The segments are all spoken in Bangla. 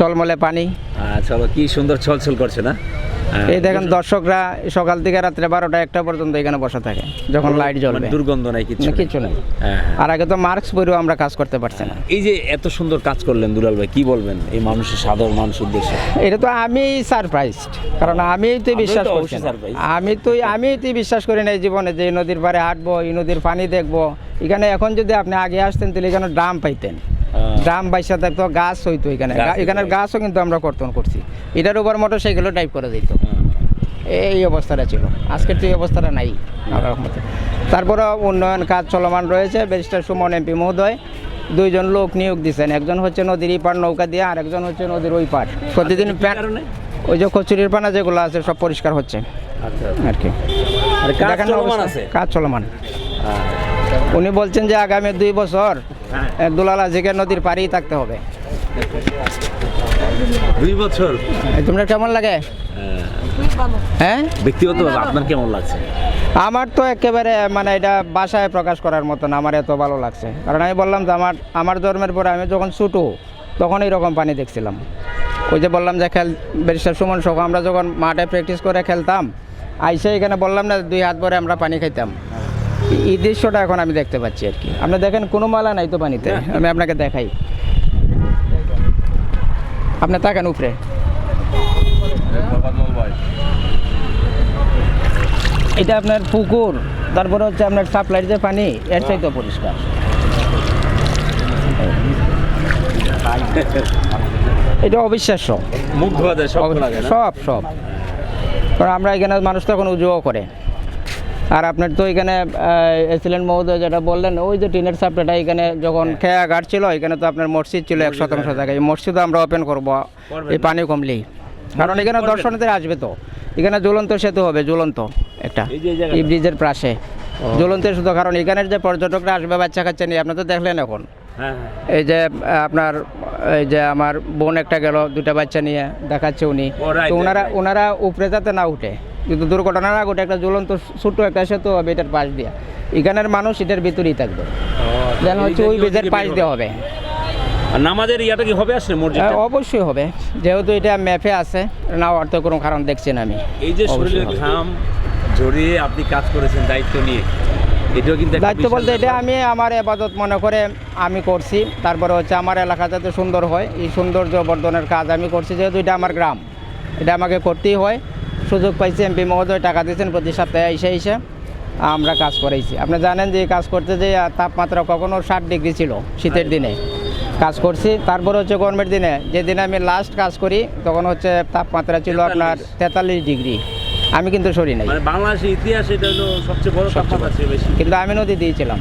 চলমলে পানি। আচ্ছা কি সুন্দর ছলছল করছে না? হ্যাঁ, এই দেখেন দর্শকরা সকাল থেকে রাত্রে বারোটা একটা পর্যন্ত এখানে বসা থাকে যখন লাইট জ্বলবে। মানে দুর্গন্ধ নাই কিছু কিছু নেই। আর আগে তো মার্কস পরেও আমরা কাজ করতে পারছি না। এই যে এত সুন্দর কাজ করলেন দুলাল ভাই কি বলবেন এই মানুষের সাধারণ মানুষ উদ্দেশ্যে? এটা তো আমি সারপ্রাইজড কারণ আমি তো বিশ্বাস করছি। আমি তো আমি তো বিশ্বাস করি না এই জীবনে যে নদীর পাড়ে হাঁটবো এই নদীর পানি দেখব। এখানে এখন যদি আপনি আগে আসতেন তাহলে এখানে ড্রাম পাইতেন। ড্রাম বাইসা থাকতো গাছ হইতো এখানে। এখানের গাছও কিন্তু আমরা কর্তন করছি। এটার উপর মোটর সাইকেলও টাইপ করে দিত। এই অবস্থাটা ছিল। আজকের তো এই অবস্থাটা নাই তারপরে উন্নয়ন কাজ চলমান রয়েছে। ব্যারিস্টার সুমন এমপি মহোদয় দুইজন লোক নিয়োগ দিচ্ছেন একজন হচ্ছে নদীর এই পার নৌকা দিয়ে আর একজন হচ্ছে নদীর ওই পার প্রতিদিন কি প্যান- ওই যে কচুরির পানা যেগুলো আছে সব পরিষ্কার হচ্ছে। আচ্ছা। আর কি। আর কাজ চলমান আছে? কাজ চলমান। হ্যাঁ। উনি বলছেন যে আগামী দুই বছর দুলালা জিকে নদীর পাড়েই থাকতে হবে। দুই বছর? তোমরা কেমন লাগে? হ্যাঁ। হ্যাঁ? ব্যক্তিগতভাবে আপনার কেমন লাগছে? আমার তো একেবারে মানে এটা বাসায় প্রকাশ করার মতন আমার এত ভালো লাগছে। কারণ আমি বললাম যে আমার আমার জন্মের পরে আমি যখন ছোটো তখন এইরকম পানি দেখছিলাম। ওই যে বললাম যে খেল ব্যারিস্টার সুমন সহ আমরা যখন মাঠে প্র্যাকটিস করে খেলতাম আইসে এখানে বললাম না দুই হাত ভরে আমরা পানি খাইতাম। এই- দৃশ্যটা এখন আমি দেখতে পাচ্ছি আর কি। আপনি দেখেন কোনো মালা নাই তো পানিতে। আমি আপনাকে দেখাই। আপনি তাকান উপরে। এটা আপনার পুকুর তারপরে হচ্ছে আপনার সাপ্লাইয়ের যে পানি এর চাইতে পরিষ্কার। এটা অবিশ্বাস্য। হয়ে যায় সব সব সব। কারণ আমরা এখানে মানুষ তো এখন উজুও করে। আর আপনার তো এখানে এসিলেন্ট মহোদয় যেটা বললেন ওই যে টিনের সাপ্লাইটা এখানে যখন হ্যাঁ। খেয়া ঘাট ছিল এখানে তো আপনার মসজিদ ছিল এক শতাংশ জায়গায়। এই মসজিদও আমরা ওপেন করব এই পানি কমলেই কারণ এখানে। দর্শনার্থীরা আসবে তো। এখানে ঝুলন্ত সেতু হবে জ্বলন্ত একটা এই ব্রিজের পাশে। জ্বলন্ত সেতু কারণ এখানের যে পর্যটকরা আসবে বাচ্চা কাচ্চা নিয়ে আপনি তো দেখলেন এখন। হ্যাঁ হ্যাঁ। এই যে আপনার এই যে আমার বোন একটা গেল দুটা বাচ্চা নিয়ে দেখাচ্ছে উনি। তো ওনারা. ওনারা উপরে যাতে না উঠে। কিন্তু দুর্ঘটনা না ঘটে একটা ঝুলন্ত ছোট্ট একটা সেতু হবে এটার পাশ দিয়ে। এখানের মানুষ এটার ভিতরেই থাকবে। যেন হচ্ছে ওই ব্রিজের পাশ দিয়ে হবে। নামাজের ইয়াটা কি হবে আসলে মসজিদ হ্যাঁ, অবশ্যই হবে। যেহেতু এটা ম্যাপে আছে না তো কোনো কারণ দেখছি না আমি। এই যে শরীরের ঘাম জড়িয়ে আপনি কাজ করেছেন দায়িত্ব নিয়ে এটাও কিন্তু দায়িত্ব বলতে এটা আমি আমার এবাদত মনে করে আমি করছি। তারপরে হচ্ছে আমার এলাকা যাতে সুন্দর হয় এই সৌন্দর্য বর্ধনের কাজ আমি করছি যেহেতু এটা আমার গ্রাম এটা আমাকে করতেই হয়। সুযোগ পাইছি এমপি মহোদয় টাকা দিয়েছেন প্রতি সপ্তাহে এসে এসে আমরা কাজ করেছি আপনি জানেন যে কাজ করতে যে তাপমাত্রা কখনো ষাট ডিগ্রি ছিল শীতের দিনে। কাজ করছি তারপর হচ্ছে গরমের দিনে যেদিন আমি লাস্ট কাজ করি তখন হচ্ছে তাপমাত্রা ছিল আপনার তেতাল্লিশ ডিগ্রি। আমি কিন্তু সরি নাই। মানে বাংলাদেশের ইতিহাসে এটা হলো সবচেয়ে বড় তাপমাত্রা বেশি। কিন্তু আমি নদী দিয়েছিলাম।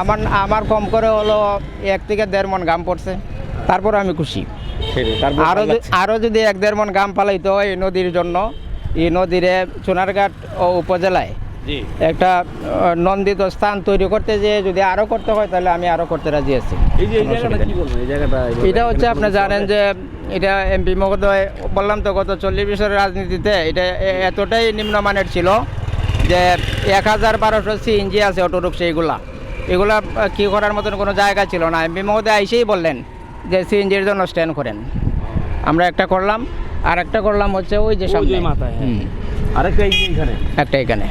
আমার আমার কম করে হলো এক থেকে দেড় মন গাম পড়ছে। তারপর আমি খুশি। আরও আরও যদি এক দেড় মন গাম পালাইতে হয় এই নদীর জন্য এই নদীরে সোনারঘাট ও উপজেলায় একটা নন্দিত স্থান তৈরি করতে যে যদি আরও করতে হয় তাহলে আমি আরও করতে রাজি আছি। এটা হচ্ছে আপনি জানেন যে এটা এমপি মহোদয় বললাম তো গত চল্লিশ বছরের রাজনীতিতে এটা এতটাই নিম্নমানের ছিল যে এক হাজার বারোশো সিএনজি আছে অটো রিক্সা এগুলা এগুলা কি করার মতন কোনো জায়গা ছিল না। এমপি মহোদয় এসেই বললেন যে সিএনজির জন্য স্ট্যান্ড করেন। আমরা একটা করলাম। আর একটা করলাম হচ্ছে ওই যে সামনে। মাথায়, হ্যাঁ। আরেকটা এখানে একটা এখানে।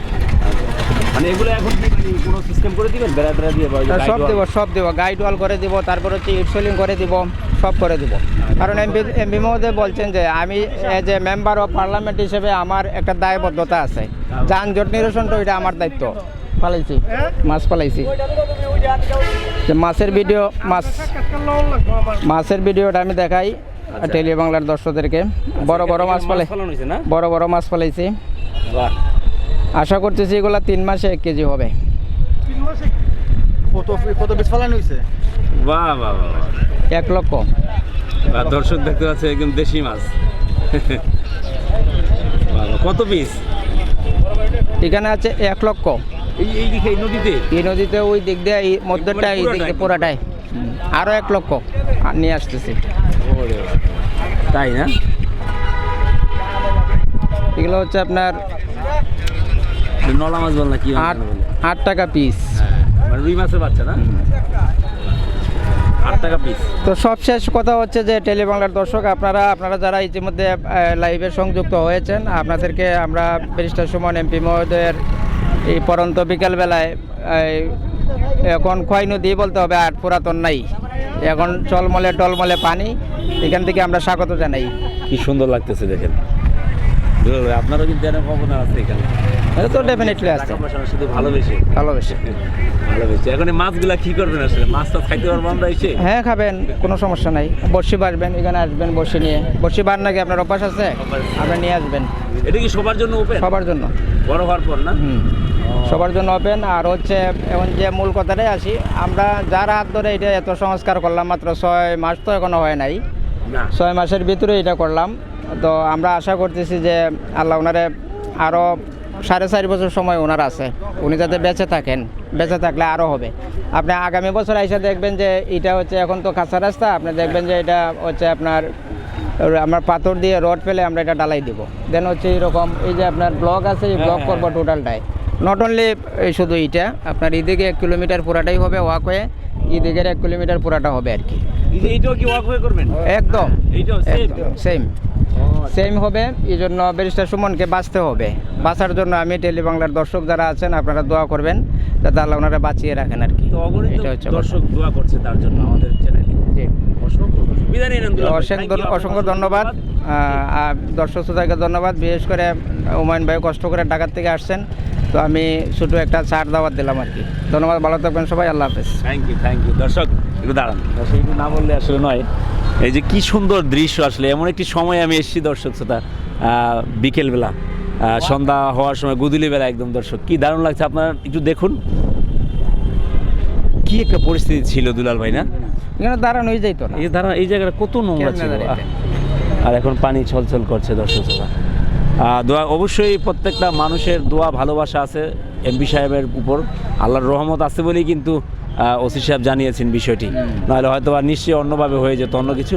মানে এগুলো এখন কি মানে কোনো সিস্টেম করে দিবেন? বেড়া টেড়া দিয়ে ওই সব দেবো সব দেবো গাইড ওয়াল করে দিব তারপর হচ্ছে ইটসোলিং করে দিব সব করে দিব। কারণ এমপি এমপি মহোদয় বলছেন যে আমি as a member of parliament হিসেবে আমার একটা দায়বদ্ধতা আছে। যানজট নিরসনটা ওইটা আমার দায়িত্ব। পালাইছি মাছ পালাইছি। মাছের ভিডিও মাছ মাছের ভিডিওটা আমি দেখাই। টেলি বাংলার দর্শকদেরকে। বড় বড় মাছ না? বড় বড় মাছ পালাইছি বাহ। আশা করতেছি এগুলা তিন মাসে এক কেজি হবে। কত কত পিস ফালানো হয়েছে? বাহ বাহ। এক লক্ষ। আর দর্শক দেখতে পাচ্ছে একদম দেশি মাছ। কত পিস? এখানে আছে এক লক্ষ। এই এই এই নদীতে? এই নদীতে ওই দিক দিয়ে এই মধ্যটা এই দিক দিয়ে পুরাটাই। আরও এক লক্ষ নিয়ে আসতেছি। তাই না? এগুলো হচ্ছে আপনার নলা মাছ বল না কি আট আট টাকা পিস হ্যাঁ, মানে রুই মাছের বাচ্চা না? আট টাকা পিস তো সবশেষ কথা হচ্ছে যে টেলিবাংলার দর্শক আপনারা আপনারা যারা ইতিমধ্যে লাইভে সংযুক্ত হয়েছেন আপনাদেরকে আমরা ব্যারিস্টার সুমন এমপি মহোদয়ের এই পরন্ত বিকালবেলায় এখন ক্ষয় নদী বলতে হবে আর পুরাতন নাই। এখন চলমলে টলমলে পানি এখান থেকে আমরা স্বাগত জানাই। কি সুন্দর লাগতেছে দেখেন। আপনারও কিন্তু এরকম অবদান আছে এখানে। এটা তো ডেফিনেটলি আছে। শুধু ভালোবেসে। ভালোবেসে। ভালোবেসে। এখন মাছগুলা কি করবেন আসলে? মাছ তো খাইতে পারব আমরা এসে? হ্যাঁ খাবেন কোনো সমস্যা নাই। বর্ষি বাড়বেন এখানে আসবেন নিয়ে। বর্ষি বার নাকি আপনার অভ্যাস আছে? আপনি নিয়ে আসবেন। এটা কি সবার জন্য ওপেন সবার জন্য। বড় হওয়ার পর না? সবার জন্য ওপেন আর হচ্ছে এখন যে মূল কথাটাই আসি আমরা যার হাত ধরে এটা এত সংস্কার করলাম মাত্র ছয় মাস তো এখনও হয় নাই। ছয় মাসের ভিতরে এটা করলাম। তো আমরা আশা করতেছি যে আল্লাহ ওনারে আরও সাড়ে চারি বছর সময় ওনার আছে। উনি যাতে বেঁচে থাকেন বেঁচে থাকলে আরও হবে। আপনি আগামী বছর এসে দেখবেন যে এটা হচ্ছে এখন তো কাঁচা রাস্তা আপনি দেখবেন যে এটা হচ্ছে আপনার আমার পাথর দিয়ে রড ফেলে আমরা এটা ডালাই দিব। দেন হচ্ছে এরকম এই যে আপনার ব্লক আছে এই ব্লক হ্যাঁ, করব টোটালটাই নট অনলি শুধু এইটা আপনার এদিকে এক কিলোমিটার পুরাটাই হবে ওয়াক হয়ে এদিকের এক কিলোমিটার পুরাটা হবে আর কি। এইটাও কি ওয়াক হয়ে করবেন? একদম। সেম সেম হবে এই জন্য ব্যারিস্টার সুমনকে বাঁচতে হবে। বাঁচার জন্য আমি টেলি বাংলার দর্শক যারা আছেন আপনারা দোয়া করবেন যাতে আল্লাহ ওনারা বাঁচিয়ে রাখেন আর কি। এটা হচ্ছে দর্শক দোয়া করছে তার জন্য আমাদের চ্যানেলে জি। অসংখ্য বিদায় নিন দুলাল ভাই। অসংখ্য Thank you, অসংখ্য আপনার ধন্যবাদ। দর্শক শ্রোতাকে ধন্যবাদ। বিশেষ করে হুমায়ুন ভাই কষ্ট করে ঢাকার থেকে আসছেন। তো আমি ছোটো একটা ছাড় দাওয়াত দিলাম আর কি। ধন্যবাদ ভালো থাকবেন সবাই আল্লাহ হাফেজ। থ্যাংক ইউ থ্যাংক ইউ দর্শক একটু দাঁড়ান। দর্শক একটু না বললে আসলে নয়। এই যে কি সুন্দর দৃশ্য আসলে এমন একটি সময় আমি এসেছি দর্শক শ্রোতা। বিকেলবেলা। সন্ধ্যা হওয়ার সময় গুদুলি বেলা একদম দর্শক। কি দারুণ লাগছে আপনারা একটু দেখুন। কি একটা পরিস্থিতি ছিল দুলাল ভাই না? এখানে দাঁড়ানো হয়ে যাইতো না। এই ধারা এই জায়গাটা কত নোংরা ছিল আর এখন পানি ছলছল করছে দর্শক দোয়া অবশ্যই প্রত্যেকটা মানুষের দোয়া ভালোবাসা আছে এমপি সাহেবের উপর। আল্লাহর রহমত আছে বলেই কিন্তু ওসি সাহেব জানিয়েছেন বিষয়টি। নাহলে হয়তো বা নিশ্চয়ই অন্যভাবে হয়ে যেত অন্য কিছু।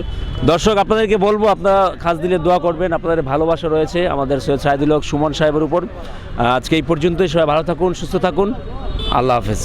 দর্শক আপনাদেরকে বলব আপনারা খাস দিলে দোয়া করবেন। আপনাদের ভালোবাসা রয়েছে আমাদের সৈয়দ সাহেদুল হক সুমন সাহেবের উপর। আজকে এই পর্যন্তই সবাই ভালো থাকুন সুস্থ থাকুন। আল্লাহ হাফেজ।